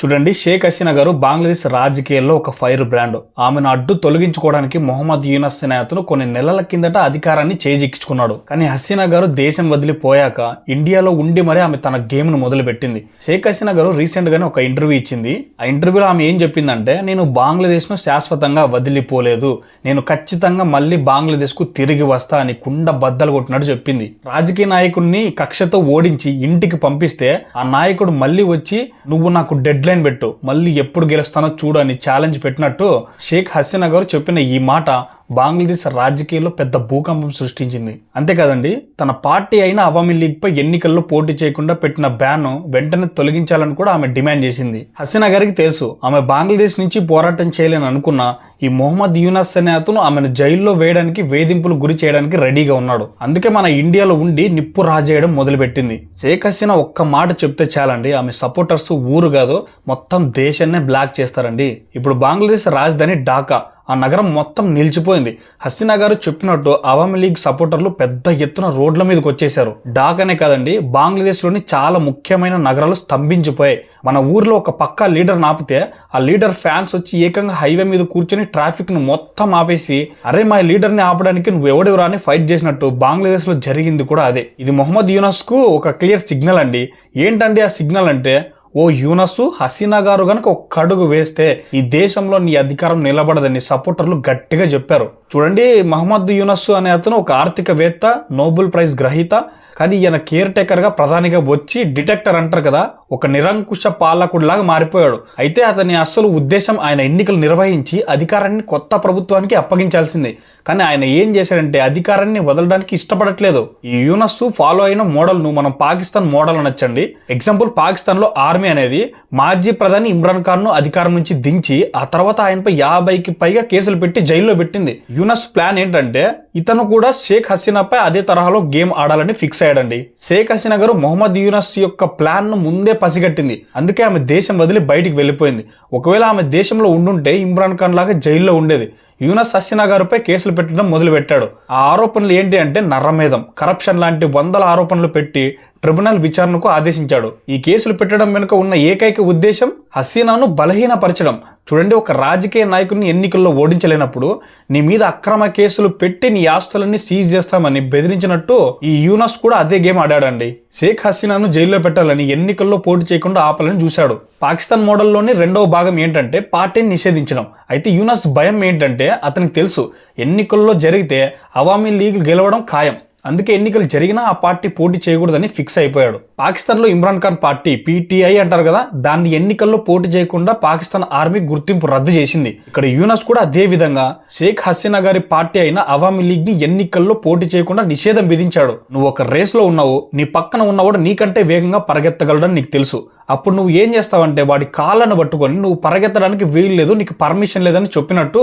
చూడండి షేక్ హసీనా గారు బంగ్లాదేశ్ రాజకీయాల్లో ఒక ఫైర్ బ్రాండ్. ఆమెను అడ్డు తొలగించుకోవడానికి మొహమ్మద్ యూనస్ అనే అతను కొన్ని నెలల కిందట అధికారాన్ని చేజిక్కించుకున్నాడు. కానీ హసీనా గారు దేశం వదిలిపోయాక ఇండియాలో ఉండి మరీ ఆమె తన గేమ్ను మొదలుపెట్టింది. షేక్ హసీనా గారు రీసెంట్ గానే ఒక ఇంటర్వ్యూ ఇచ్చింది. ఆ ఇంటర్వ్యూలో ఆమె ఏం చెప్పిందంటే నేను బంగ్లాదేశ్ను శాశ్వతంగా వదిలిపోలేదు. నేను ఖచ్చితంగా మళ్ళీ బంగ్లాదేశ్కు తిరిగి వస్తా అని కుండ బద్దలు కొట్టినట్టు చెప్పింది. రాజకీయ నాయకుడిని కక్షతో ఓడించి ఇంటికి పంపిస్తే ఆ నాయకుడు మళ్ళీ వచ్చి నువ్వు నాకు డెడ్ లైన్ పెట్టు. మళ్ళీ ఎప్పుడు గెలుస్తానో చూడు అని ఛాలెంజ్ పెట్టినట్టు షేక్ హసీనా గారు చెప్పిన ఈ మాట బంగ్లాదేశ్ రాజకీయాల్లో పెద్ద భూకంపం సృష్టించింది. అంతేకాదండి తన పార్టీ అయిన అవామీ లీగ్ పై ఎన్నికల్లో పోటీ చేయకుండా పెట్టిన బ్యాన్ వెంటనే తొలగించాలని కూడా ఆమె డిమాండ్ చేసింది. హసీనా గారికి తెలుసు ఆమె బంగ్లాదేశ్ నుంచి పోరాటం చేయలేని అనుకున్నా ఈ మొహమ్మద్ యూనస్ అనే అతను ఆమెను జైల్లో వేయడానికి వేధింపులు గురి చేయడానికి రెడీగా ఉన్నాడు. అందుకే మన ఇండియాలో ఉండి నిప్పు రాజేయడం మొదలుపెట్టింది. షేక్ హసీనా ఒక్క మాట చెప్తే చాలండి ఆమె సపోర్టర్స్ ఊరు కాదు మొత్తం దేశాన్నే బ్లాక్ చేస్తారండి. ఇప్పుడు బంగ్లాదేశ్ రాజధాని ఢాకా. ఆ నగరం మొత్తం నిలిచిపోయింది. హసీనా గారు చెప్పినట్టు అవామీ లీగ్ సపోర్టర్లు పెద్ద ఎత్తున రోడ్ల మీదకి వచ్చేశారు. ఢాకానే కాదండి బంగ్లాదేశ్లోని చాలా ముఖ్యమైన నగరాలు స్తంభించిపోయాయి. మన ఊర్లో ఒక పక్క లీడర్ ఆపితే ఆ లీడర్ ఫ్యాన్స్ వచ్చి ఏకంగా హైవే మీద కూర్చొని ట్రాఫిక్ను మొత్తం ఆపేసి అరే మా లీడర్ని ఆపడానికి నువ్వు ఎవడెవరా అని ఫైట్ చేసినట్టు బంగ్లాదేశ్లో జరిగింది కూడా అదే. ఇది మొహమ్మద్ యూనస్కు ఒక క్లియర్ సిగ్నల్ అండి. ఏంటండి ఆ సిగ్నల్ అంటే ఓ యూనసు హసీనా గారు గనక ఒక్క అడుగు వేస్తే ఈ దేశంలో నీ అధికారం నిలబడదని సపోర్టర్లు గట్టిగా చెప్పారు. చూడండి మహమ్మద్ యూనస్సు అనే అతను ఒక ఆర్థికవేత్త నోబెల్ ప్రైజ్ గ్రహీత కానీ ఈయన కేర్ టేకర్గా ప్రధానిగా వచ్చి డిటెక్టర్ అంటారు కదా ఒక నిరంకుశ పాలకుడిలాగా మారిపోయాడు. అయితే అతని అసలు ఉద్దేశం ఆయన ఎన్నికలు నిర్వహించి అధికారాన్ని కొత్త ప్రభుత్వానికి అప్పగించాల్సిందే. కానీ ఆయన ఏం చేశాడంటే అధికారాన్ని వదలడానికి ఇష్టపడట్లేదు. ఈ యూనస్ ఫాలో అయిన మోడల్ను మనం పాకిస్తాన్ మోడల్ అనొచ్చండి. ఎగ్జాంపుల్ పాకిస్తాన్లో ఆర్మీ అనేది మాజీ ప్రధాని ఇమ్రాన్ ఖాన్ను అధికారం నుంచి దించి ఆ తర్వాత ఆయనపై యాభైకి పైగా కేసులు పెట్టి జైల్లో పెట్టింది. యూనస్ ప్లాన్ ఏంటంటే ఇతను కూడా షేక్ హసీనాపై అదే తరహాలో గేమ్ ఆడాలని ఫిక్స్ అయ్యాడండి షేక్ హసీనా గారు మొహమ్మద్ యూనస్ యొక్క ప్లాన్ను ముందే పసిగట్టింది. అందుకే ఆమె దేశం వదిలి బయటికి వెళ్ళిపోయింది. ఒకవేళ ఆమె దేశంలో ఉండుంటే ఇమ్రాన్ ఖాన్ లాగా జైల్లో ఉండేది. యూనస్ హసీనా గారిపై కేసులు పెట్టడం మొదలుపెట్టాడు. ఆ ఆరోపణలు ఏంటి అంటే నర్రమేధం. కరప్షన్ లాంటి వందల ఆరోపణలు పెట్టి ట్రిబ్యునల్ విచారణకు ఆదేశించాడు. ఈ కేసులు పెట్టడం వెనుక ఉన్న ఏకైక ఉద్దేశం హసీనాను బలహీనపరచడం. చూడండి ఒక రాజకీయ నాయకుడిని ఎన్నికల్లో ఓడించలేనప్పుడు నీ మీద అక్రమ కేసులు పెట్టి నీ ఆస్తులన్నీ సీజ్ చేస్తామని బెదిరించినట్టు ఈ యూనస్ కూడా అదే గేమ్ ఆడాడండి. షేక్ హసీనాను జైల్లో పెట్టాలని ఎన్నికల్లో పోటీ చేయకుండా ఆపాలని చూశాడు. పాకిస్తాన్ మోడల్లోని రెండవ భాగం ఏంటంటే పార్టీని నిషేధించడం. అయితే యూనస్ భయం ఏంటంటే అతనికి తెలుసు ఎన్నికల్లో జరిగితే అవామీ లీగ్ గెలవడం ఖాయం. అందుకే ఎన్నికలు జరిగినా ఆ పార్టీ పోటీ చేయకూడదని ఫిక్స్ అయిపోయాడు. పాకిస్తాన్లో ఇమ్రాన్ ఖాన్ పార్టీ పీటీఐ అంటారు కదా దాన్ని ఎన్నికల్లో పోటీ చేయకుండా పాకిస్తాన్ ఆర్మీ గుర్తింపు రద్దు చేసింది. ఇక్కడ యూనస్ కూడా అదే విధంగా షేక్ హసీనా గారి పార్టీ అయిన అవామీ లీగ్ని ఎన్నికల్లో పోటీ చేయకుండా నిషేధం విధించాడు. నువ్వు ఒక రేస్లో ఉన్నావు నీ పక్కన ఉన్నవాడు నీకంటే వేగంగా పరిగెత్తగలడని నీకు తెలుసు. అప్పుడు నువ్వు ఏం చేస్తావంటే వాడి కాళ్ళను పట్టుకొని నువ్వు పరిగెత్తడానికి వీలు లేదు నీకు పర్మిషన్ లేదని చెప్పినట్టు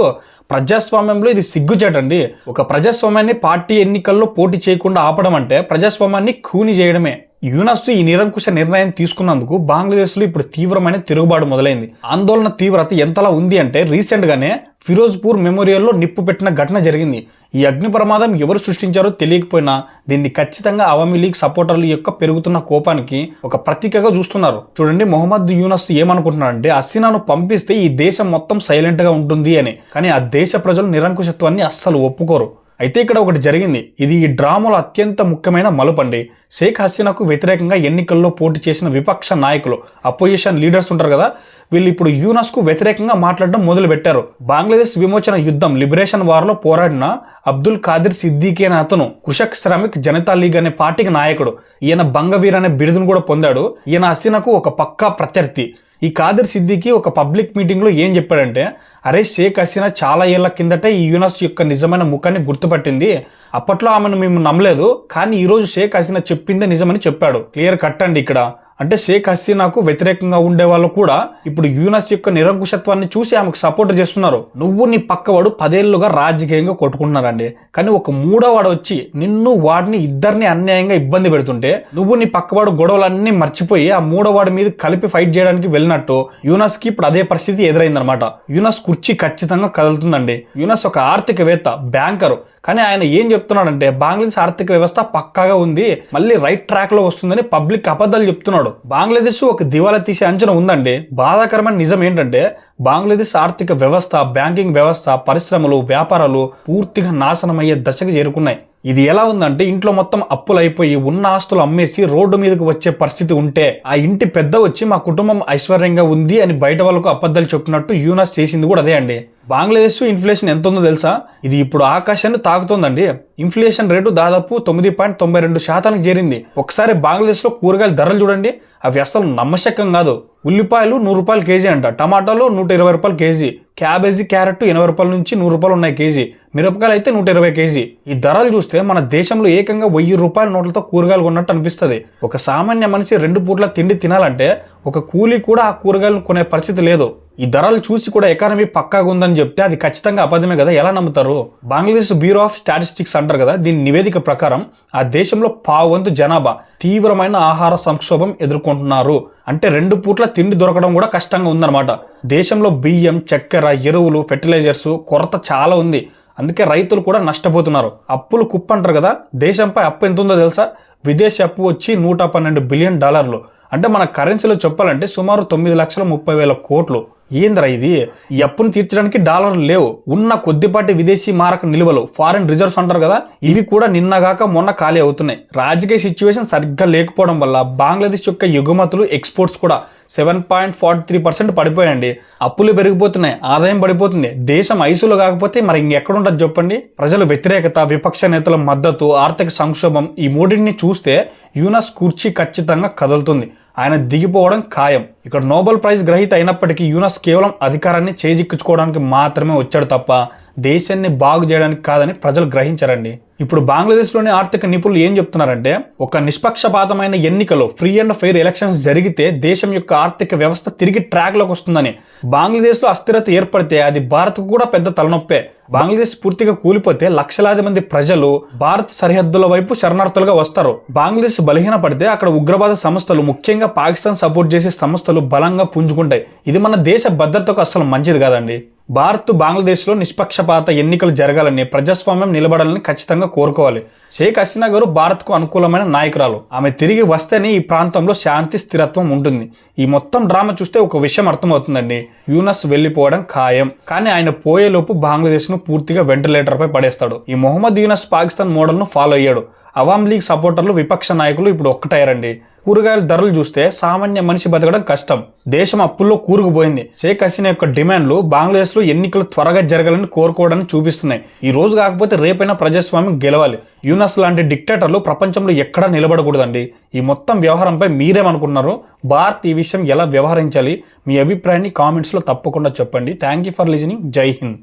ప్రజాస్వామ్యంలో ఇది సిగ్గుచేటండి. ఒక ప్రజాస్వామ్యాన్ని పార్టీ ఎన్నికల్లో పోటీ చేయకుండా ఆపడం అంటే ప్రజాస్వామ్యాన్ని ఖూని చేయడమే. యునస్ ఈ నిరంకుశ నిర్ణయం తీసుకున్నందుకు బంగ్లాదేశ్లో ఇప్పుడు తీవ్రమైన తిరుగుబాటు మొదలైంది. ఆందోళన తీవ్రత ఎంతలా ఉంది అంటే రీసెంట్గానే ఫిరోజ్పూర్ మెమోరియల్లో నిప్పు పెట్టిన ఘటన జరిగింది. ఈ అగ్ని ప్రమాదం ఎవరు సృష్టించారో తెలియకపోయినా దీన్ని ఖచ్చితంగా అవామీ లీగ్ సపోర్టర్ల యొక్క పెరుగుతున్న కోపానికి ఒక ప్రతీకగా చూస్తున్నారు. చూడండి మొహమ్మద్ యూనస్ ఏమనుకుంటున్నాడంటే అసీనాను పంపిస్తే ఈ దేశం మొత్తం సైలెంట్గా ఉంటుంది అని. కానీ ఆ దేశ ప్రజలు నిరంకుశత్వాన్ని అస్సలు ఒప్పుకోరు. అయితే ఇక్కడ ఒకటి జరిగింది. ఇది ఈ డ్రామాలో అత్యంత ముఖ్యమైన మలుపండి. షేక్ హసీనాకు వ్యతిరేకంగా ఎన్నికల్లో పోటీ చేసిన విపక్ష నాయకులు అపోజిషన్ లీడర్స్ ఉంటారు కదా వీళ్ళు ఇప్పుడు యూనస్కు వ్యతిరేకంగా మాట్లాడడం మొదలుపెట్టారు. బంగ్లాదేశ్ విమోచన యుద్ధం లిబరేషన్ వార్లో పోరాడిన అబ్దుల్ ఖాదిర్ సిద్దికి అనే అతను కృషక్ శ్రామిక్ జనతా లీగ్ అనే పార్టీకి నాయకుడు. ఈయన బంగవీర్ అనే బిరుదును కూడా పొందాడు. ఈయన హసీనాకు ఒక పక్కా ప్రత్యర్థి. ఈ కాదర్ సిద్దికి ఒక పబ్లిక్ మీటింగ్లో ఏం చెప్పాడంటే అరే షేక్ హసీనా చాలా ఏళ్ళ కిందటే ఈ యూనస్ యొక్క నిజమైన ముఖాన్ని గుర్తుపట్టింది. అప్పట్లో ఆమెను మేము నమ్మలేదు కానీ ఈరోజు షేక్ హసీనా చెప్పిందే నిజమని చెప్పాడు. క్లియర్ కట్ అండి ఇక్కడ. అంటే షేక్ హసీనాకు వ్యతిరేకంగా ఉండే వాళ్ళు కూడా ఇప్పుడు యూనస్ యొక్క నిరంకుశత్వాన్ని చూసి ఆమెకు సపోర్ట్ చేస్తున్నారు. నువ్వు నీ పక్కవాడు పదేళ్ళుగా రాజకీయంగా కొట్టుకుంటున్నారండి. కానీ ఒక మూడోవాడు వచ్చి నిన్ను వాడిని ఇద్దరిని అన్యాయంగా ఇబ్బంది పెడుతుంటే నువ్వు నీ పక్కవాడు గొడవలన్నీ మర్చిపోయి ఆ మూడోవాడి మీద కలిపి ఫైట్ చేయడానికి వెళ్ళినట్టు యూనస్కి ఇప్పుడు అదే పరిస్థితి ఎదురైందనమాట యూనస్ కుర్చీ ఖచ్చితంగా కదులుతుందండి. యూనస్ ఒక ఆర్థికవేత్త బ్యాంకరు. కానీ ఆయన ఏం చెప్తున్నాడంటే బంగ్లాదేశ్ ఆర్థిక వ్యవస్థ పక్కాగా ఉంది మళ్ళీ రైట్ ట్రాక్లో వస్తుందని పబ్లిక్ అబద్ధాలు చెప్తున్నాడు. బంగ్లాదేశ్ ఒక దివాలా తీసే అంచనా ఉందండి. బాధాకరమైన నిజం ఏంటంటే బంగ్లాదేశ్ ఆర్థిక వ్యవస్థ బ్యాంకింగ్ వ్యవస్థ పరిశ్రమలు వ్యాపారాలు పూర్తిగా నాశనమయ్యే దశకు చేరుకున్నాయి. ఇది ఎలా ఉందంటే ఇంట్లో మొత్తం అప్పులు అయిపోయి ఉన్న ఆస్తులు అమ్మేసి రోడ్డు మీదకి వచ్చే పరిస్థితి ఉంటే ఆ ఇంటి పెద్ద వచ్చి మా కుటుంబం ఐశ్వర్యంగా ఉంది అని బయట వాళ్ళకు అబద్ధాలు చెప్పినట్టు యూనస్ చేసింది కూడా అదే అండి. బంగ్లాదేశ్ ఇన్ఫ్లేషన్ ఎంత ఉందో తెలుసా? ఇది ఇప్పుడు ఆకాశాన్ని తాకుతోందండి. ఇన్ఫ్లేషన్ రేటు దాదాపు తొమ్మిది పాయింట్ తొంభై రెండు శాతానికి చేరింది. ఒకసారి బంగ్లాదేశ్లో కూరగాయల ధరలు చూడండి. అవి అసలు నమ్మశక్యం కాదు. ఉల్లిపాయలు నూరు రూపాయలు కేజీ అంట. టమాటాలు నూట ఇరవై రూపాయలు కేజీ. క్యాబేజీ క్యారెట్ ఎనభై రూపాయల నుంచి నూరు రూపాయలు ఉన్నాయి కేజీ. మిరపకాయలు అయితే నూట ఇరవై కేజీ. ఈ ధరలు చూస్తే మన దేశంలో ఏకంగా వెయ్యి రూపాయల నోట్లతో కూరగాయలు కొన్నట్టు అనిపిస్తుంది. ఒక సామాన్య మనిషి రెండు పూట్ల తిండి తినాలంటే ఒక కూలీ కూడా ఆ కూరగాయలు కొనే పరిస్థితి లేదు. ఈ ధరలు చూసి కూడా ఎకానమీ పక్కాగా ఉందని చెప్తే అది ఖచ్చితంగా అబద్ధమే కదా? ఎలా నమ్ముతారు? బంగ్లాదేశ్ బ్యూరో ఆఫ్ స్టాటిస్టిక్స్ అంటారు కదా? దీని నివేదిక ప్రకారం ఆ దేశంలో పావంతు జనాభా తీవ్రమైన ఆహార సంక్షోభం ఎదుర్కొంటున్నారు. అంటే రెండు పూట్ల తిండి దొరకడం కూడా కష్టంగా ఉందన్నమాట. దేశంలో బియ్యం చక్కెర ఎరువులు ఫెర్టిలైజర్స్ కొరత చాలా ఉంది. అందుకే రైతులు కూడా నష్టపోతున్నారు. అప్పులు కుప్ప అంటారు కదా? దేశంపై అప్పు ఎంత ఉందో తెలుసా? విదేశీ అప్పు వచ్చి నూట పన్నెండు బిలియన్ డాలర్లు. అంటే మన కరెన్సీలో చెప్పాలంటే సుమారు తొమ్మిది లక్షల ముప్పై వేల కోట్లు. ఏందిరా ఇది? ఈ అప్పును తీర్చడానికి డాలర్లు లేవు. ఉన్న కొద్దిపాటి విదేశీ మారక నిల్వలు ఫారిన్ రిజర్వ్స్ అంటారు కదా ఇవి కూడా నిన్నగాక మొన్న ఖాళీ అవుతున్నాయి. రాజకీయ సిచ్యువేషన్ సరిగ్గా లేకపోవడం వల్ల బంగ్లాదేశ్ యొక్క ఎగుమతులు ఎక్స్పోర్ట్స్ కూడా seven point forty three percent పడిపోయాయండి. అప్పులు పెరిగిపోతున్నాయి ఆదాయం పడిపోతుంది. దేశం ఐసులో కాకపోతే మరి ఇంకెక్కడుండదు చెప్పండి? ప్రజల వ్యతిరేకత విపక్ష నేతల మద్దతు ఆర్థిక సంక్షోభం ఈ మూడింటిని చూస్తే యూనస్ కుర్చీ ఖచ్చితంగా కదులుతుంది. ఆయన దిగిపోవడం ఖాయం. ఇక్కడ నోబెల్ ప్రైజ్ గ్రహీత అయినప్పటికీ యూనస్ కేవలం అధికారాన్ని చేజిక్కించుకోవడానికి మాత్రమే వచ్చాడు తప్ప దేశాన్ని బాగు చేయడానికి కాదని ప్రజలు గ్రహించారండి. ఇప్పుడు బంగ్లాదేశ్లోని ఆర్థిక నిపుణులు ఏం చెప్తున్నారంటే ఒక నిష్పక్షపాతమైన ఎన్నికలు ఫ్రీ అండ్ ఫెయిర్ ఎలక్షన్స్ జరిగితే దేశం యొక్క ఆర్థిక వ్యవస్థ తిరిగి ట్రాక్లోకి వస్తుందని. బంగ్లాదేశ్లో అస్థిరత ఏర్పడితే అది భారత్కు కూడా పెద్ద తలనొప్పే. బంగ్లాదేశ్ పూర్తిగా కూలిపోతే లక్షలాది మంది ప్రజలు భారత్ సరిహద్దుల వైపు శరణార్థులుగా వస్తారు. బంగ్లాదేశ్ బలహీన పడితే అక్కడ ఉగ్రవాద సంస్థలు ముఖ్యంగా పాకిస్తాన్ సపోర్ట్ చేసే సంస్థలు బలంగా పుంజుకుంటాయి. ఇది మన దేశ భద్రతకు అసలు మంచిది కాదండి. భారత్ బంగ్లాదేశ్లో నిష్పక్షపాత ఎన్నికలు జరగాలని ప్రజాస్వామ్యం నిలబడాలని ఖచ్చితంగా కోరుకోవాలి. షేక్ హసీనా గారు భారత్కు అనుకూలమైన నాయకురాలు. ఆమె తిరిగి వస్తేనే ఈ ప్రాంతంలో శాంతి స్థిరత్వం ఉంటుంది. ఈ మొత్తం డ్రామా చూస్తే ఒక విషయం అర్థమవుతుందండి. యూనస్ వెళ్ళిపోవడం ఖాయం. కానీ ఆయన పోయేలోపు బంగ్లాదేశ్ను పూర్తిగా వెంటిలేటర్పై పడేస్తాడు. ఈ మొహమ్మద్ యూనస్ పాకిస్తాన్ మోడల్ను ఫాలో అయ్యాడు. అవామ్ లీగ్ సపోర్టర్లు విపక్ష నాయకులు ఇప్పుడు ఒక్కటయ్యారండి. కూరగాయల ధరలు చూస్తే సామాన్య మనిషి బతకడం కష్టం. దేశం అప్పుల్లో కూరుకుపోయింది. షేక్ హసీనా యొక్క డిమాండ్లు బంగ్లాదేశ్లో ఎన్నికలు త్వరగా జరగాలని కోరుకోవడాన్ని చూపిస్తున్నాయి. ఈ రోజు కాకపోతే రేపైనా ప్రజాస్వామ్యం గెలవాలి. యూనస్ లాంటి డిక్టేటర్లు ప్రపంచంలో ఎక్కడా నిలబడకూడదండి. ఈ మొత్తం వ్యవహారంపై మీరేమనుకుంటున్నారు భారత్ ఈ విషయం ఎలా వ్యవహరించాలి? మీ అభిప్రాయాన్ని కామెంట్స్లో తప్పకుండా చెప్పండి. Thank you for listening. Jai Hind.